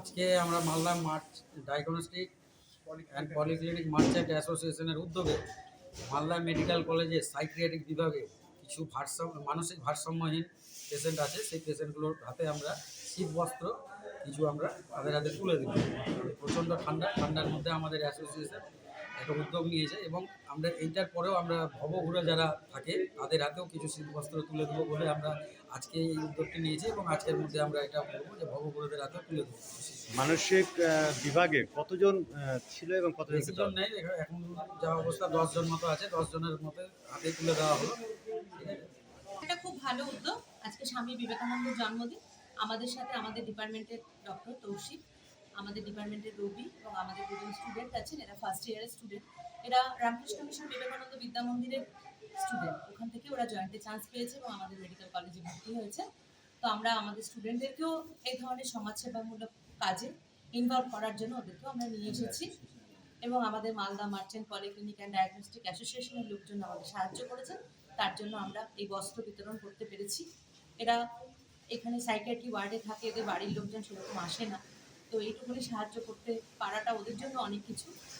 আজকে আমরা Malda march diagnostic and polyclinic merchant অ্যাসোসিয়েশনের উদ্যোগে মালদা মেডিকেল কলেজে সাইক্রিয়াটিক বিভাগে কিছু ভারসাম্য, মানসিক ভারসাম্যহীন পেশেন্ট আছে। সেই পেশেন্টগুলোর হাতে আমরা শীত বস্ত্র, কিছু আমরা তাদের হাতে তুলে দিলাম প্রচণ্ড ঠান্ডা, ঠান্ডার মধ্যে আমাদের অ্যাসোসিয়েশন একটা উদ্যোগ নিয়েছে এবং আমরা এইটার পরেও আমরা ভবঘুরে যারা থাকে তাদের হাতেও কিছু শীত বস্ত্র তুলে দেবো বলে আমরা আজকে এই উদ্যোগটি নিয়েছি এবং আজকের মধ্যে আমরা এটা বলব যে ভবঘুরেদের হাতেও তুলে দেবো। মানসিক বিভাগে কতজন ছিল এবং কতজন নেই এখন যা অবস্থা দশজন মতো আছে দশজনের মতো হাতে তুলে দেওয়া হলো। এটা খুব ভালো উদ্যোগ। আজকে স্বামী বিবেকানন্দের জন্মদিন। আমাদের সাথে আমাদের ডিপার্টমেন্টের ডক্টর তৌশিক। আমাদের ডিপার্টমেন্টের রবি এবং আমাদের দুজন স্টুডেন্ট আছেন, এরা ফার্স্ট ইয়ারের স্টুডেন্ট এরা রামকৃষ্ণ মিশন বিবেকানন্দ বিদ্যা মন্দিরের স্টুডেন্ট ওখান থেকে ওরা জয়েন্টে চান্স পেয়েছে এবং আমাদের মেডিকেল কলেজে ভর্তি হয়েছে। তো আমরা আমাদের স্টুডেন্টদেরকেও এই ধরনের সমাজসেবামূলক কাজে ইনভলভ করার জন্য ওদেরকেও আমরা নিয়ে এসেছি। এবং আমাদের Malda merchant polyclinic and diagnostic অ্যাসোসিয়েশনের লোকজন আমাদের সাহায্য করেছেন। তার জন্য আমরা এই বস্ত্র বিতরণ করতে পেরেছি। এরা এখানে সাইকিয়াট্রি ওয়ার্ডে থাকে, এদের বাড়ির লোকজন সেরকম আসে না। তো এইটুকুনি সাহায্য করতে পারাটা ওদের জন্য অনেক কিছু।